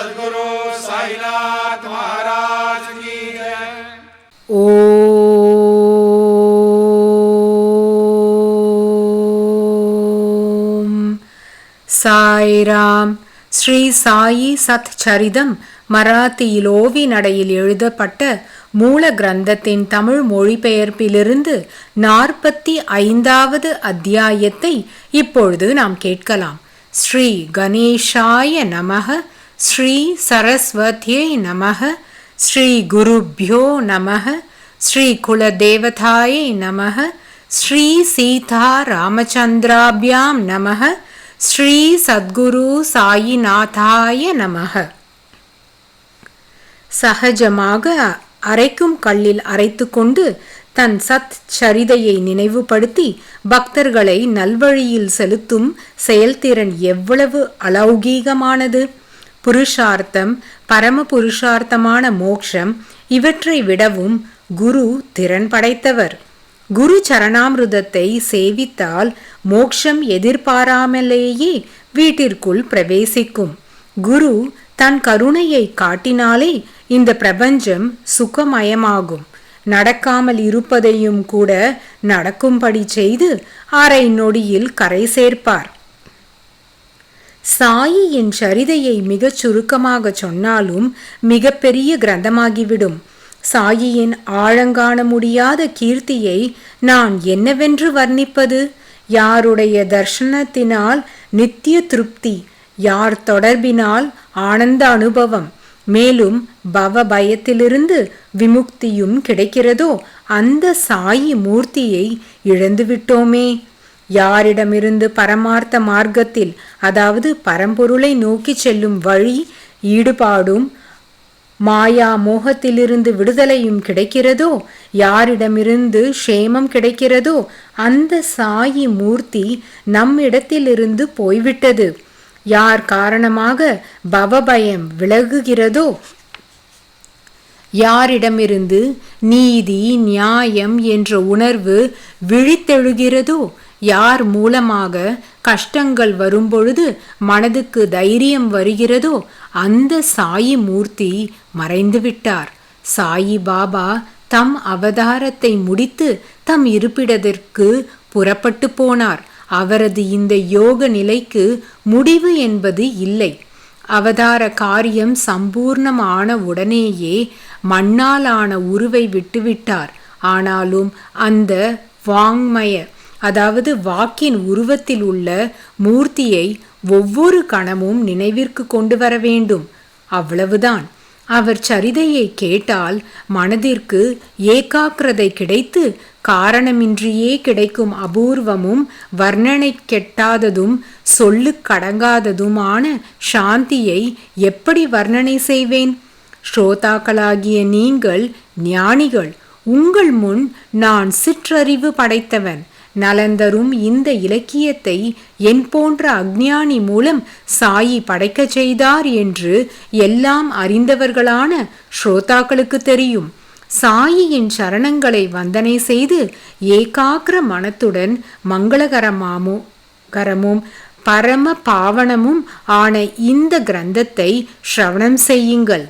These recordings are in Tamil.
सदगुरु साईनाथ महाराज की जय ஓம் சாய்ராம் ஸ்ரீ சாயி சத் சரிதம் மராத்தியில் ஓவி நடையில் எழுதப்பட்ட மூல கிரந்தத்தின் தமிழ் மொழிபெயர்ப்பிலிருந்து நாற்பத்தி ஐந்தாவது அத்தியாயத்தை இப்பொழுது நாம் கேட்கலாம் ஸ்ரீ கணேஷாய நமக ஸ்ரீ சரஸ்வதியை நமக ஸ்ரீ குருப்யோ நமக ஸ்ரீ குலதேவதாயை நமக ஸ்ரீ சீதா ராமச்சந்திராபியாம் நமக ஸ்ரீ சத்குரு சாயிநாதாய நமக சகஜமாக அரைக்கும் கல்லில் அரைத்து கொண்டு தன் சத் சரிதையை நினைவுபடுத்தி பக்தர்களை நல்வழியில் செலுத்தும் செயல்திறன் எவ்வளவு அலௌகீகமானது? புருஷார்த்தம் பரம புருஷார்த்தமான மோக்ஷம் இவற்றை விடவும் குரு திறன் படைத்தவர். குரு சரணாமிருதத்தை சேவித்தால் மோக்ஷம் எதிர்பாராமலேயே வீட்டிற்குள் பிரவேசிக்கும். குரு தன் கருணையை காட்டினாலே இந்த பிரபஞ்சம் சுகமயமாகும். நடக்காமல் இருப்பதையும் கூட நடக்கும்படி செய்து அரை நொடியில் கரை சேர்ப்பார். சாயியின் சரிதையை மிகச் சுருக்கமாக சொன்னாலும் மிகப்பெரிய கிரந்தமாகிவிடும். சாயியின் ஆழங்காண முடியாத கீர்த்தியை நான் என்னவென்று வர்ணிப்பது? யாருடைய தர்ஷனத்தினால் நித்திய திருப்தி யார் தொடர்பினால் ஆனந்த அனுபவம்? மேலும் பவ பயத்திலிருந்து விமுக்தியும் கிடைக்கிறதோ அந்த சாயி மூர்த்தியை இழந்துவிட்டோமே. யாரிடமிருந்து பரமார்த்த மார்க்கத்தில் அதாவது பரம்பொருளை நோக்கி செல்லும் வழி ஈடுபாடும் மாயா மோகத்திலிருந்து விடுதலையும் கிடைக்கிறதோ யாரிடமிருந்து க்ஷேமம் கிடைக்கிறதோ அந்த சாயி மூர்த்தி நம்மிடத்திலிருந்து போய்விட்டது. யார் காரணமாக பவபயம் விலகுகிறதோ யாரிடமிருந்து நீதி நியாயம் என்ற உணர்வு விழித்தெழுகிறதோ யார் மூலமாக கஷ்டங்கள் வரும்பொழுது மனதுக்கு தைரியம் வருகிறதோ அந்த சாயி மூர்த்தி மறைந்துவிட்டார் சாயி பாபா தம் அவதாரத்தை முடித்து தம் இருப்பிடத்திற்கு புறப்பட்டு போனார். அவரது இந்த யோக நிலைக்கு முடிவு என்பது இல்லை. அவதார காரியம் சம்பூர்ணமான உடனேயே மண்ணாலான உருவை விட்டுவிட்டார். ஆனாலும் அந்த வாங்மய அதாவது வாக்கின் உருவத்தில் உள்ள மூர்த்தியை ஒவ்வொரு கணமும் நினைவிற்கு கொண்டு வர வேண்டும். அவ்வளவுதான். அவர் சரிதையை கேட்டால் மனதிற்கு ஏகாக்கிரதை கிடைத்து காரணமின்றியே கிடைக்கும் அபூர்வமும் வர்ணனை கெட்டாததும் சொல்லு கடங்காததுமான சாந்தியை எப்படி வர்ணனை செய்வேன்? ஸ்ரோதாக்களாகிய நீங்கள் ஞானிகள் உங்கள் முன் நான் சிற்றறிவு படைத்தவன். நலந்தரும் இந்த இலக்கியத்தை என் போன்ற அக்ஞானி மூலம் சாயி படைக்கச் செய்தார் என்று எல்லாம் அறிந்தவர்களான ஸ்ரோதாக்களுக்கு தெரியும். சாயியின் சரணங்களை வந்தனை செய்து ஏகாக்கிர மனத்துடன் மங்களகரமாமோ கரமும் பரம பாவனமும் ஆன இந்த கிரந்தத்தை ஸ்ரவணம் செய்யுங்கள்.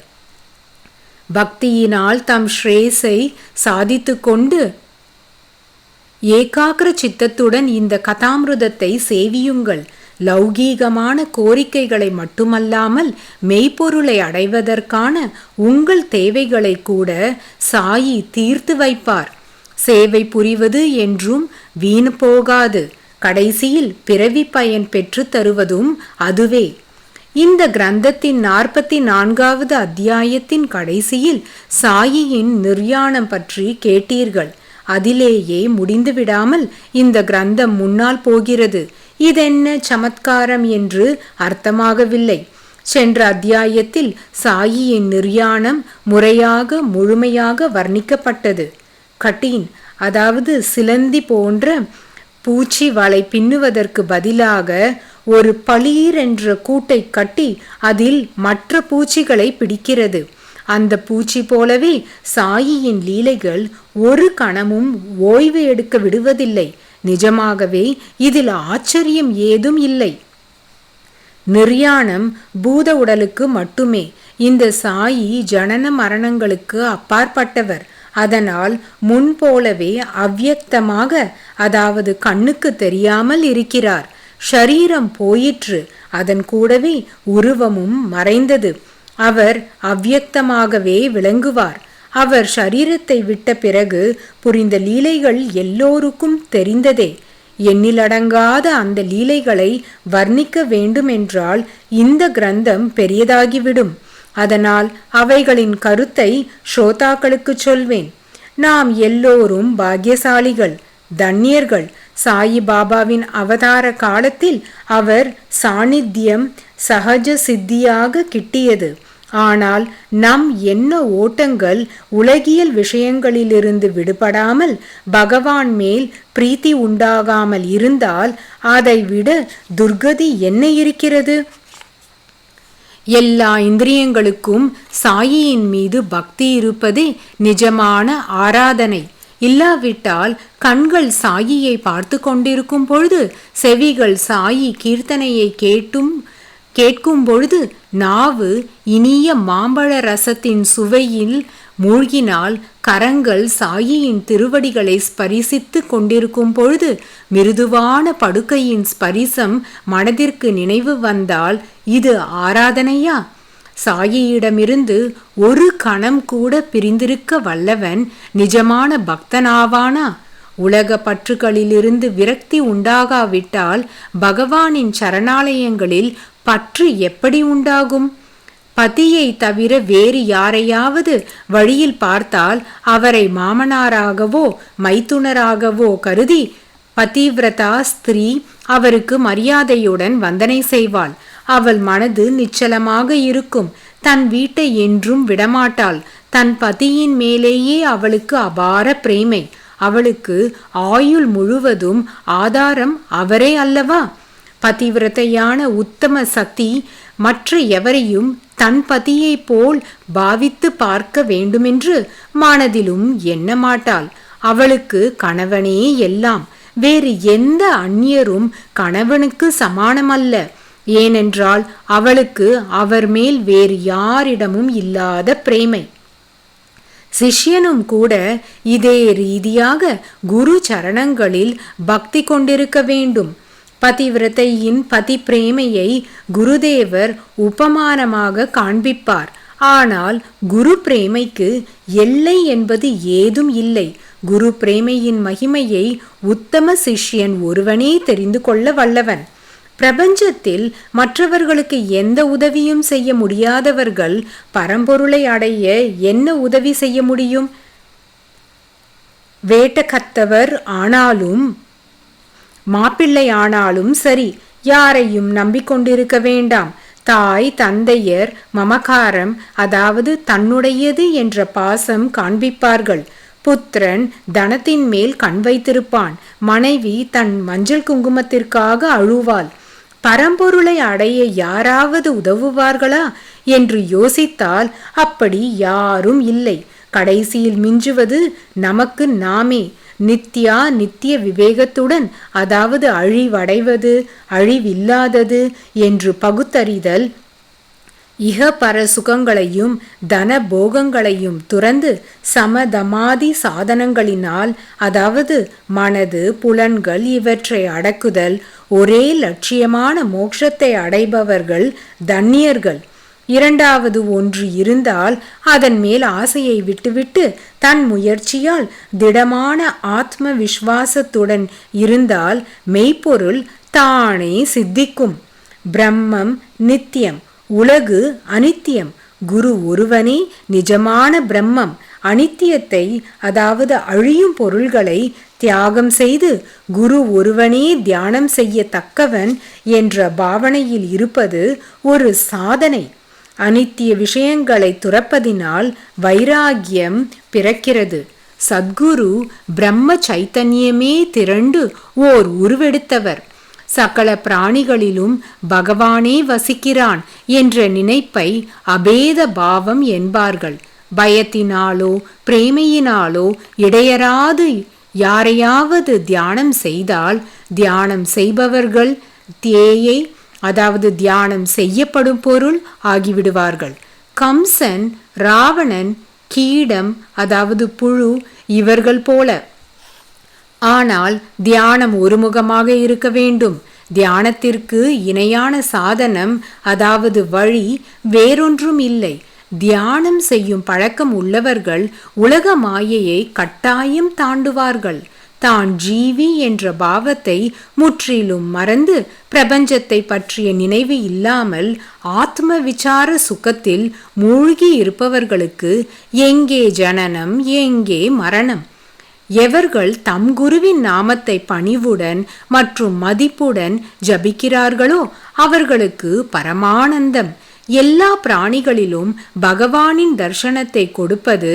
பக்தியினால் தம் ஸ்ரேஸை சாதித்து கொண்டு ஏகாகிர சித்தத்துடன் இந்த கதாமிருதத்தை சேவியுங்கள். லௌகீகமான கோரிக்கைகளை மட்டுமல்லாமல் மெய்ப்பொருளை அடைவதற்கான உங்கள் தேவைகளை கூட சாயி தீர்த்து வைப்பார். சேவை புரிவது என்றும் வீண் போகாது. கடைசியில் பிறவி பயன் பெற்று தருவதும் அதுவே. இந்த கிரந்தத்தின் நாற்பத்தி நான்காவது அத்தியாயத்தின் கடைசியில் சாயியின் நிர்யாணம் பற்றி கேட்டீர்கள். அதிலேயே முடிந்துவிடாமல் இந்த கிரந்தம் முன்னால் போகிறது. இதென்ன சமத்காரம் என்று அர்த்தமாகவில்லை. சென்ற அத்தியாயத்தில் சாயியின் நிர்யாணம் முறையாக முழுமையாக வர்ணிக்கப்பட்டது. கட்டீன் அதாவது சிலந்தி போன்ற பூச்சி வலை பின்னுவதற்கு பதிலாக ஒரு பளீர் என்ற கூட்டை கட்டி அதில் மற்ற பூச்சிகளை பிடிக்கிறது. அந்த பூச்சி போலவே சாயியின் லீலைகள் ஒரு கணமும் ஓய்வு எடுக்க விடுவதில்லை. நிஜமாகவே இதில் ஆச்சரியம் ஏதும் இல்லை. நிர்யாணம் பூத உடலுக்கு மட்டுமே. இந்த சாயி ஜனன மரணங்களுக்கு அப்பாற்பட்டவர். அதனால் முன்போலவே அவ்வியக்தமாக அதாவது கண்ணுக்கு தெரியாமல் இருக்கிறார். ஷரீரம் போயிற்று. அதன் கூடவே உருவமும் மறைந்தது. அவர் அவ்வியக்தமாகவே விளங்குவார். அவர் சரீரத்தை விட்ட பிறகு புரிந்த லீலைகள் எல்லோருக்கும் தெரிந்ததே. எண்ணிலடங்காத அந்த லீலைகளை வர்ணிக்க வேண்டுமென்றால் இந்த கிரந்தம் பெரியதாகிவிடும். அதனால் அவைகளின் கருத்தை ஸ்ரோதாக்களுக்கு சொல்வேன். நாம் எல்லோரும் பாக்கியசாலிகள் தன்யர்கள் சாயி பாபாவின் அவதார காலத்தில் அவர் சாநித்தியம் சகஜ சித்தியாக கிட்டியது. ஆனால் நம் என்ன ஓட்டங்கள் உலகியல் விஷயங்களிலிருந்து விடுபடாமல் பகவான் மேல் பிரீத்தி உண்டாகாமல் இருந்தால் அதைவிட துர்கதி என்ன இருக்கிறது? எல்லா இந்திரியங்களுக்கும் சாயியின் மீது பக்தி இருப்பதே நிஜமான ஆராதனை. இல்லாவிட்டால் கண்கள் சாயியை பார்த்து கொண்டிருக்கும் பொழுது செவிகள் சாயி கீர்த்தனையை கேட்டும் கேட்கும் பொழுது நாவு இனிய மாம்பழ ரசத்தின் சுவையில் மூழ்கினால் கரங்கள் சாயியின் திருவடிகளை ஸ்பரிசித்து கொண்டிருக்கும் பொழுது மிருதுவான படுக்கையின் ஸ்பரிசம் மனதிற்கு நினைவு வந்தால் இது ஆராதனையா? சாயியிடமிருந்து ஒரு கணம் கூட பிரிந்திருக்க வல்லவன் நிஜமான பக்தனாவானா? உலக பற்றுகளிலிருந்து விரக்தி உண்டாகாவிட்டால் பகவானின் சரணாலயங்களில் பற்று எப்படி உண்டாகும்? பதியை தவிர வேறு யாரையாவது வழியில் பார்த்தால் அவரை மாமனாராகவோ மைத்துனராகவோ கருதி பதிவிரதா ஸ்திரீ அவருக்கு மரியாதையுடன் வந்தனை செய்வாள். அவள் மனது நிச்சலமாக இருக்கும். தன் வீட்டை என்றும் விடமாட்டாள். தன் பதியின் மேலேயே அவளுக்கு அபார பிரேமை. அவளுக்கு ஆயுள் முழுவதும் ஆதாரம் அவரே அல்லவா? பதிவிரதையான உத்தம சக்தி மற்ற எவரையும் தன் பதியைப் போல் பாவித்து பார்க்க வேண்டுமென்று மனதிலும் எண்ணமாட்டாள். அவளுக்கு கணவனே எல்லாம். வேறு எந்த அந்நியரும் கணவனுக்கு சமானமல்ல. ஏனென்றால் அவளுக்கு அவர் மேல் வேறு யாரிடமும் இல்லாத பிரேமை. சிஷ்யனும் கூட இதே ரீதியாக குரு சரணங்களில் பக்தி கொண்டிருக்க வேண்டும். பதிவிரதையின் பதி பிரேமையை குருதேவர் உபமானமாக காண்பிப்பார். ஆனால் குரு பிரேமைக்கு எல்லை என்பது ஏதும் இல்லை. குரு பிரேமையின் மகிமையை உத்தம சிஷ்யன் ஒருவனே தெரிந்து கொள்ள வல்லவன். பிரபஞ்சத்தில் மற்றவர்களுக்கு எந்த உதவியும் செய்ய முடியாதவர்கள் பரம்பொருளை அடைய என்ன உதவி செய்ய முடியும்? வேட்டகத்தவர் ஆனாலும் மாப்பிள்ளை ஆனாலும் சரி யாரையும் நம்பிக்கொண்டிருக்க வேண்டாம். தாய் தந்தையர் மமகாரம் அதாவது தன்னுடையது என்ற பாசம் காண்பிப்பார்கள். புத்திரன் தனத்தின் மேல் கண் வைத்திருப்பான். மனைவி தன் மஞ்சள் குங்குமத்திற்காக அழுவாள். பரம்பொருளை அடைய யாராவது உதவுவார்களா என்று யோசித்தால் அப்படி யாரும் இல்லை. கடைசியில் மிஞ்சுவது நமக்கு நாமே. நித்யா நித்திய விவேகத்துடன் அதாவது அழிவடைவது அழிவில்லாதது என்று பகுத்தறிதல் இக பர சுகங்களையும் தன போகங்களையும் துறந்து சமதமாதி சாதனங்களினால் அதாவது மனது புலன்கள் இவற்றை அடக்குதல் ஒரே லட்சியமான மோட்சத்தை அடைபவர்கள் தன்னியர்கள். இரண்டாவது ஒன்று இருந்தால் அதன் மேல் ஆசையை விட்டுவிட்டு தன் முயற்சியால் திடமான ஆத்ம விஸ்வாசத்துடன் இருந்தால் மெய்ப்பொருள் தானே சித்திக்கும். பிரம்மம் நித்தியம் உலகு அனித்தியம். குரு ஒருவனே நிஜமான பிரம்மம். அனித்தியத்தை அதாவது அழியும் பொருள்களை தியாகம் செய்து குரு ஒருவனே தியானம் செய்யத்தக்கவன் என்ற பாவனையில் இருப்பது ஒரு சாதனை. அனித்திய விஷயங்களை துறப்பதினால் வைராகியம் பிறக்கிறது. சத்குரு பிரம்ம சைத்தன்யமே திரண்டு ஓர் உருவெடுத்தவர். சகல பிராணிகளிலும் பகவானே வசிக்கிறான் என்ற நினைப்பை அபேத பாவம் என்பார்கள். பயத்தினாலோ பிரேமையினாலோ இடையராது யாரையாவது தியானம் செய்தால் தியானம் செய்பவர்கள் தேயை அதாவது தியானம் செய்யப்படும் பொருள் ஆகிவிடுவார்கள். கம்சன் ராவணன் கீடம் அதாவது புழு இவர்கள் போல. ஆனால் தியானம் ஒருமுகமாக இருக்க வேண்டும். தியானத்திற்கு இணையான சாதனம் அதாவது வழி வேறொன்றும் இல்லை. தியானம் செய்யும் பழக்கம் உள்ளவர்கள் உலக மாயையை கட்டாயம் தாண்டுவார்கள். தான் ஜீவி என்ற பாவத்தை முற்றிலும் மறந்து பிரபஞ்சத்தை பற்றிய நினைவு இல்லாமல் ஆத்ம விசார சுகத்தில் மூழ்கி இருப்பவர்களுக்கு எங்கே ஜனனம் எங்கே மரணம்? எவர்கள் தம் குருவின் நாமத்தை பணிவுடன் மற்றும் மதிப்புடன் ஜபிக்கிறார்களோ அவர்களுக்கு பரமானந்தம். எல்லா பிராணிகளிலும் பகவானின் தர்சனத்தை கொடுப்பது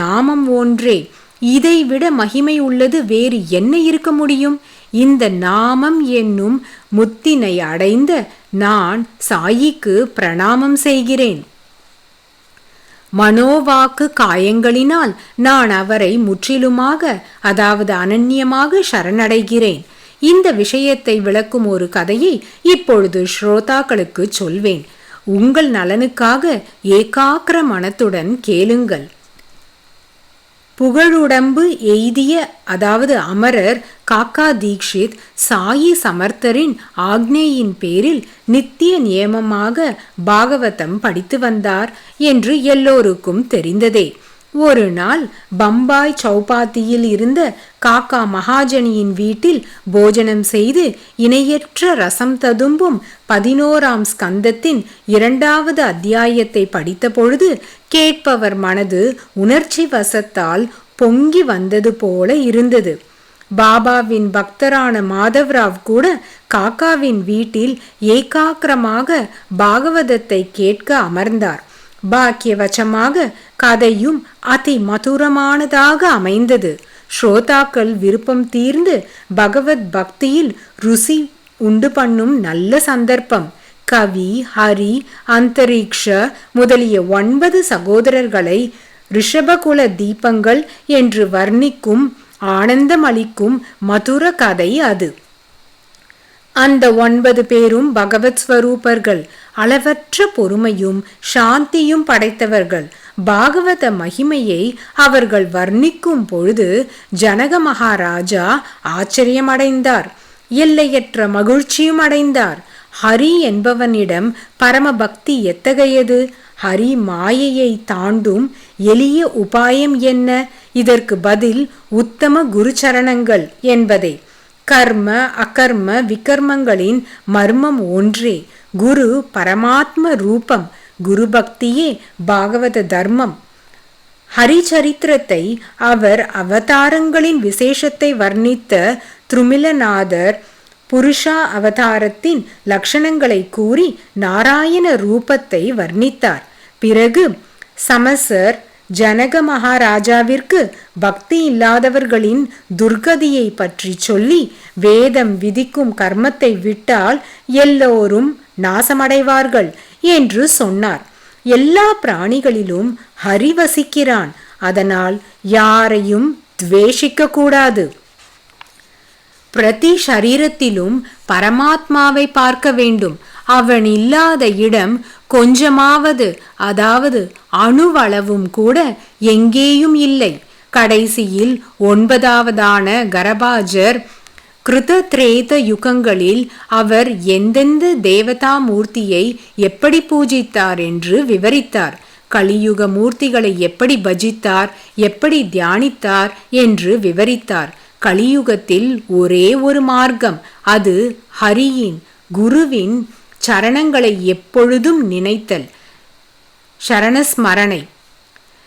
நாமம் ஒன்றே. இதைவிட மகிமை உள்ளது வேறு என்ன இருக்க முடியும்? இந்த நாமம் என்னும் முத்தினை அடைந்த நான் சாயிக்கு பிரணாமம் செய்கிறேன். மனோவாக்கு காயங்களினால் நான் அவரை முற்றிலுமாக அதாவது அனன்யமாக சரணடைகிறேன். இந்த விஷயத்தை விளக்கும் ஒரு கதையை இப்பொழுது ஸ்ரோதாக்களுக்கு சொல்வேன். உங்கள் நலனுக்காக ஏகாக்கிர மனத்துடன் கேளுங்கள். புகழுடம்பு எய்திய அதாவது அமரர் காக்கா தீக்ஷித் சாயி சமர்த்தரின் ஆக்னேயின் பேரில் நித்திய நியமமாக பாகவதம் படித்து வந்தார் என்று எல்லோருக்கும் தெரிந்ததே. ஒரு நாள் பம்பாய் சௌபாத்தியில் இருந்த காக்கா மகாஜனியின் வீட்டில் போஜனம் செய்து இணையற்ற ரசம் ததும்பும் பதினோராம் ஸ்கந்தத்தின் இரண்டாவது அத்தியாயத்தை படித்த பொழுது கேட்பவர் மனது உணர்ச்சி வசத்தால் பொங்கி வந்தது போல இருந்தது. பாபாவின் பக்தரான மாதவ்ராவ் கூட காக்காவின் வீட்டில் ஏகாக்கிரமாக பாகவதத்தை கேட்க அமர்ந்தார். பாக்கியவச்சமாக கதையும் அதி மதுரமானதாக அமைந்தது. ஸ்ரோதாக்கள் விருப்பம் தீர்ந்து பகவத் பக்தியில் ருசி உண்டு பண்ணும் நல்ல சந்தர்ப்பம். கவி ஹரி அந்தரீக்ஷ முதலிய ஒன்பது சகோதரர்களை ரிஷபகுல தீபங்கள் என்று வர்ணிக்கும் ஆனந்தமளிக்கும் மதுர கதை அது. அந்த ஒன்பது பேரும் பகவத் ஸ்வரூபர்கள். அளவற்ற பொறுமையும் சாந்தியும் படைத்தவர்கள். பாகவத மகிமையை அவர்கள் வர்ணிக்கும் பொழுது ஜனக மகாராஜா ஆச்சரியமடைந்தார். எல்லையற்ற மகிழ்ச்சியும் அடைந்தார். ஹரி என்பவனிடம் பரம பக்தி எத்தகையது? ஹரி மாயையை தாண்டும் எளிய உபாயம் என்ன? இதற்கு பதில் உத்தம குருச்சரணங்கள் என்பதே. கர்ம அகர்ம விகர்மங்களின் மர்மம் ஒன்றே. குரு பரமாத்ம ரூபம் குரு பக்தியே பாகவத தர்மம். ஹரிச்சரித்திரத்தை அவர் அவதாரங்களின் விசேஷத்தை வர்ணித்த திருமிலநாதர் புருஷா அவதாரத்தின் லட்சணங்களை கூறி நாராயண ரூபத்தை வர்ணித்தார். பிறகு சமசர் ஜனக மகாராஜாவிற்கு பக்தி இல்லாதவர்களின் துர்கதியை பற்றி சொல்லி வேதம் விதிக்கும் கர்மத்தை விட்டால் எல்லோரும் நாசமடைவார்கள் என்று சொன்னார். எல்லா பிராணிகளிலும் ஹரி வசிக்கிறான். அதனால் யாரையும் துவேஷிக்க கூடாது பிரதி சரீரத்திலும் பரமாத்மாவை பார்க்க வேண்டும். அவன் இல்லாத இடம் கொஞ்சமாவது அதாவது அணுவளவும் கூட எங்கேயும் இல்லை. கடைசியில் ஒன்பதாவதான கரபாஜர் கிருதத்ரேத யுகங்களில் அவர் எந்தெந்த தேவதா மூர்த்தியை எப்படி பூஜித்தார் என்று விவரித்தார். கலியுக மூர்த்திகளை எப்படி பஜித்தார் எப்படி தியானித்தார் என்று விவரித்தார். கலியுகத்தில் ஒரே ஒரு மார்க்கம் அது ஹரியின் குருவின் சரணங்களை எப்பொழுதும் நினைத்தல். சரணஸ்மரணை.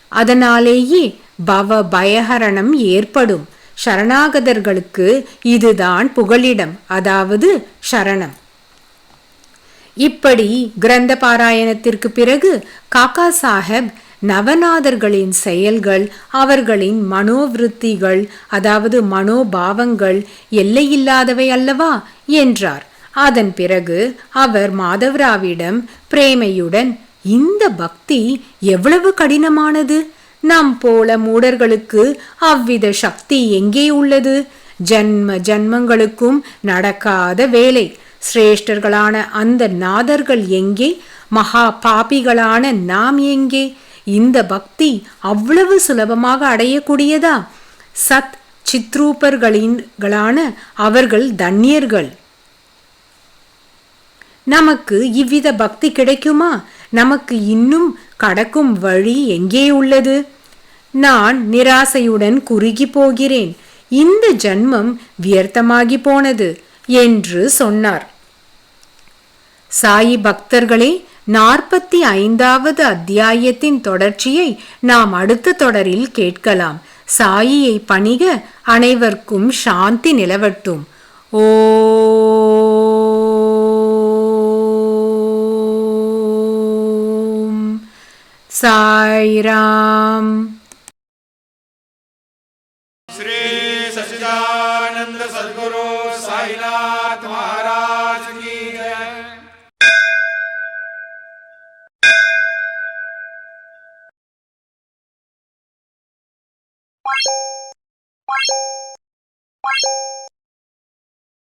அதனாலேயே பவ பயஹரணம் ஏற்படும். சரணாகதர்களுக்கு இதுதான் புகலிடம் அதாவது சரணம். இப்படி கிரந்த பாராயணத்திற்கு பிறகு காக்கா சாஹெப் நவநாதர்களின் செயல்கள் அவர்களின் மனோவிருத்திகள் அதாவது மனோபாவங்கள் எல்லையில்லாதவை அல்லவா? என்றார். அதன் பிறகு அவர் மாதவராவிடம் பிரேமையுடன் இந்த பக்தி எவ்வளவு கடினமானது? நம் போல மூடர்களுக்கு அவ்வித சக்தி எங்கே உள்ளது? ஜன்ம ஜன்மங்களுக்கும் நடக்காத வேலை. சிரேஷ்டர்களான அந்த நாதர்கள் எங்கே? மகா பாபிகளான நாம் எங்கே? இந்த பக்தி அவ்வளவு சுலபமாக அடையக்கூடியதா? சத் சித்ரூபர்களின்களான அவர்கள் தன்யர்கள் நமக்கு இவ்வித பக்தி கிடைக்குமா? நமக்கு இன்னும் கடக்கும் வழி எங்கே உள்ளது? நான் நிராசையுடன் குறுகி போகிறேன். இந்த ஜன்மம் வியர்த்தமாகி போனது என்று சொன்னார். சாயி பக்தர்களே நாற்பத்தி ஐந்தாவது அத்தியாயத்தின் தொடர்ச்சியை நாம் அடுத்த தொடரில் கேட்கலாம். சாயியை பணிக அனைவருக்கும் சாந்தி நிலவட்டும். ஓ சாய்ராம்